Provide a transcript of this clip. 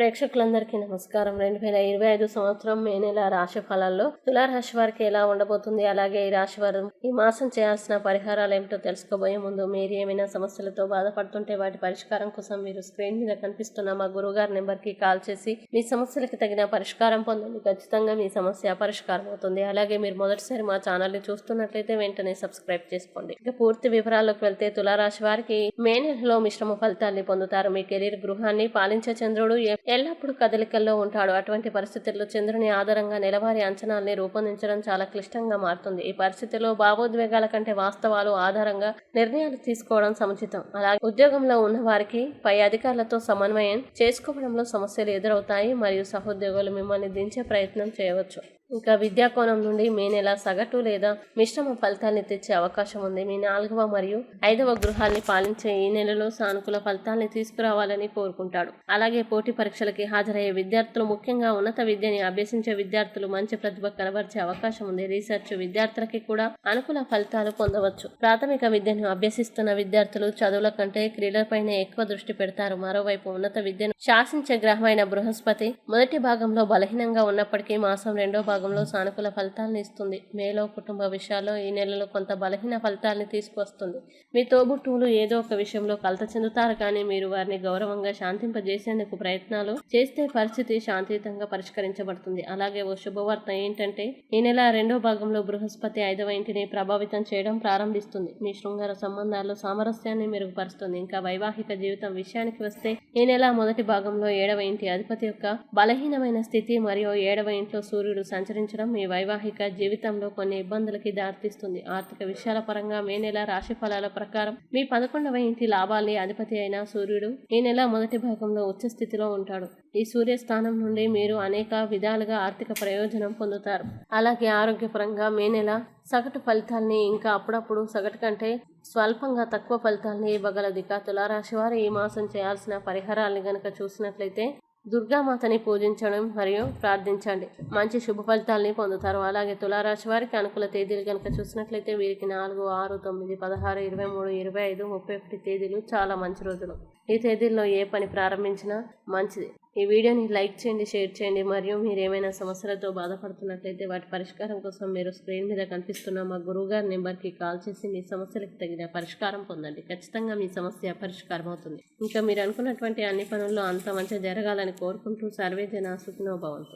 ప్రేక్షకులందరికీ నమస్కారం. రెండు వేల ఇరవై ఐదు సంవత్సరం మే నెల రాశి ఫలాల్లో తులారాశి వారికి ఎలా ఉండబోతుంది? అలాగే ఈ రాశి వారు ఈ మాసం చేయాల్సిన పరిహారాలు ఏమిటో తెలుసుకోబోయే ముందు మీరు ఏమైనా సమస్యలతో బాధపడుతుంటే వాటి పరిష్కారం కోసం మీరు స్క్రీన్ మీద కనిపిస్తున్న మా గురువుగారి నెంబర్కి కాల్ చేసి మీ సమస్యలకు తగిన పరిష్కారం పొందండి. ఖచ్చితంగా మీ సమస్య పరిష్కారం అవుతుంది. అలాగే మీరు మొదటిసారి మా ఛానల్ని చూస్తున్నట్లయితే వెంటనే సబ్స్క్రైబ్ చేసుకోండి. ఇక పూర్తి వివరాల్లోకి వెళ్తే తులారాశి వారికి మే నెలలో మిశ్రమ ఫలితాన్ని పొందుతారు. మీ కెరీర్ గృహాన్ని పాలించే చంద్రుడు ఎల్లప్పుడూ కదలికల్లో ఉంటాడు. అటువంటి పరిస్థితుల్లో చంద్రుని ఆధారంగా నెలవారీ అంచనాల్ని రూపొందించడం చాలా క్లిష్టంగా మారుతుంది. ఈ పరిస్థితిలో భావోద్వేగాల కంటే వాస్తవాలు ఆధారంగా నిర్ణయాలు తీసుకోవడం సముచితం. అలాగే ఉద్యోగంలో ఉన్న వారికి పై అధికారులతో సమన్వయం చేసుకోవడంలో సమస్యలు ఎదురవుతాయి మరియు సహోద్యోగులు మిమ్మల్ని దించే ప్రయత్నం చేయవచ్చు. ఇంకా విద్యా కోణం నుండి మే నెల సగటు లేదా మిశ్రమ ఫలితాన్ని తెచ్చే అవకాశం ఉంది. మీ నాలుగవ మరియు ఐదవ గృహాల్ని పాలించే ఈ నెలలో సానుకూల ఫలితాల్ని తీసుకురావాలని కోరుకుంటాడు. అలాగే పోటీ పరీక్షలకి హాజరయ్యే విద్యార్థులు ముఖ్యంగా ఉన్నత విద్యని అభ్యసించే విద్యార్థులు మంచి ప్రతిభ కనబరిచే అవకాశం ఉంది. రీసెర్చ్ విద్యార్థులకి కూడా అనుకూల ఫలితాలు పొందవచ్చు. ప్రాథమిక విద్యను అభ్యసిస్తున్న విద్యార్థులు చదువుల కంటే క్రీడలపైనే ఎక్కువ దృష్టి పెడతారు. మరోవైపు ఉన్నత విద్యను శాసించే గ్రహమైన బృహస్పతి మొదటి భాగంలో బలహీనంగా ఉన్నప్పటికీ మాసం రెండో భాగంలో సానుకూల ఫలితాలను ఇస్తుంది. మేలో కుటుంబ విషయాల్లో ఈ నెలలో కొంత బలహీన ఫలితాలను తీసుకువస్తుంది. మీ తోబుట్టువులు ఏదో ఒక విషయంలో కలత చెందుతారు కానీ మీరు వారిని గౌరవంగా శాంతింపజేసేందుకు ప్రయత్నాలు చేస్తే పరిస్థితి శాంతియుతంగా పరిష్కరించబడుతుంది. అలాగే ఓ శుభవార్త ఏంటంటే ఈ నెల రెండో భాగంలో బృహస్పతి ఐదవ ఇంటిని ప్రభావితం చేయడం ప్రారంభిస్తుంది. మీ శృంగార సంబంధాల్లో సామరస్యాన్ని మెరుగుపరుస్తుంది. ఇంకా వైవాహిక జీవితం విషయానికి వస్తే ఈ నెల మొదటి భాగంలో ఏడవ ఇంటి అధిపతి యొక్క బలహీనమైన స్థితి మరియు ఏడవ ఇంట్లో సూర్యుడు సంచరించడం మీ వైవాహిక జీవితంలో కొన్ని ఇబ్బందులకి దారితీస్తుంది. ఆర్థిక విషయాల పరంగా మే నెల రాశి ఫలాల ప్రకారం మీ పదకొండవ ఇంటి లాభాల్ని అధిపతి అయిన సూర్యుడు ఈ నెల మొదటి భాగంలో ఉచ్చ స్థితిలో ఉంటాడు. ఈ సూర్య స్థానం నుండి మీరు అనేక విధాలుగా ఆర్థిక ప్రయోజనం పొందుతారు. అలాగే ఆరోగ్యపరంగా మే నెల సగటు ఫలితాల్ని ఇంకా అప్పుడప్పుడు సగటు కంటే స్వల్పంగా తక్కువ ఫలితాల్ని ఇవ్వగలది. ఇక తులారాశి వారు ఈ మాసం చేయాల్సిన పరిహారాల్ని గనక చూసినట్లయితే దుర్గామాతని పూజించడం మరియు ప్రార్థించండి. మంచి శుభ ఫలితాలని పొందుతారు. అలాగే తులారాశి వారికి అనుకూల తేదీలు కనుక చూసినట్లయితే వీరికి నాలుగు ఆరు తొమ్మిది పదహారు ఇరవై మూడు ఇరవై ఐదు ముప్పై ఒకటి తేదీలు చాలా మంచి రోజులు. ఈ తేదీల్లో ఏ పని ప్రారంభించినా మంచిది. ఈ వీడియోని లైక్ చేయండి షేర్ చేయండి. మరియు మీరు ఏమైనా సమస్యలతో బాధపడుతున్నట్లయితే వాటి పరిష్కారం కోసం మీరు స్క్రీన్ మీద కనిపిస్తున్న మా గురువుగారి నెంబర్కి కాల్ చేసి మీ సమస్యలకు తగిన పరిష్కారం పొందండి. ఖచ్చితంగా మీ సమస్య పరిష్కారం అవుతుంది ఇంకా మీరు అనుకున్నటువంటి అన్ని పనుల్లో అంత మంచిగా జరగాలని కోరుకుంటూ సర్వే జన సుఖినోభవంతు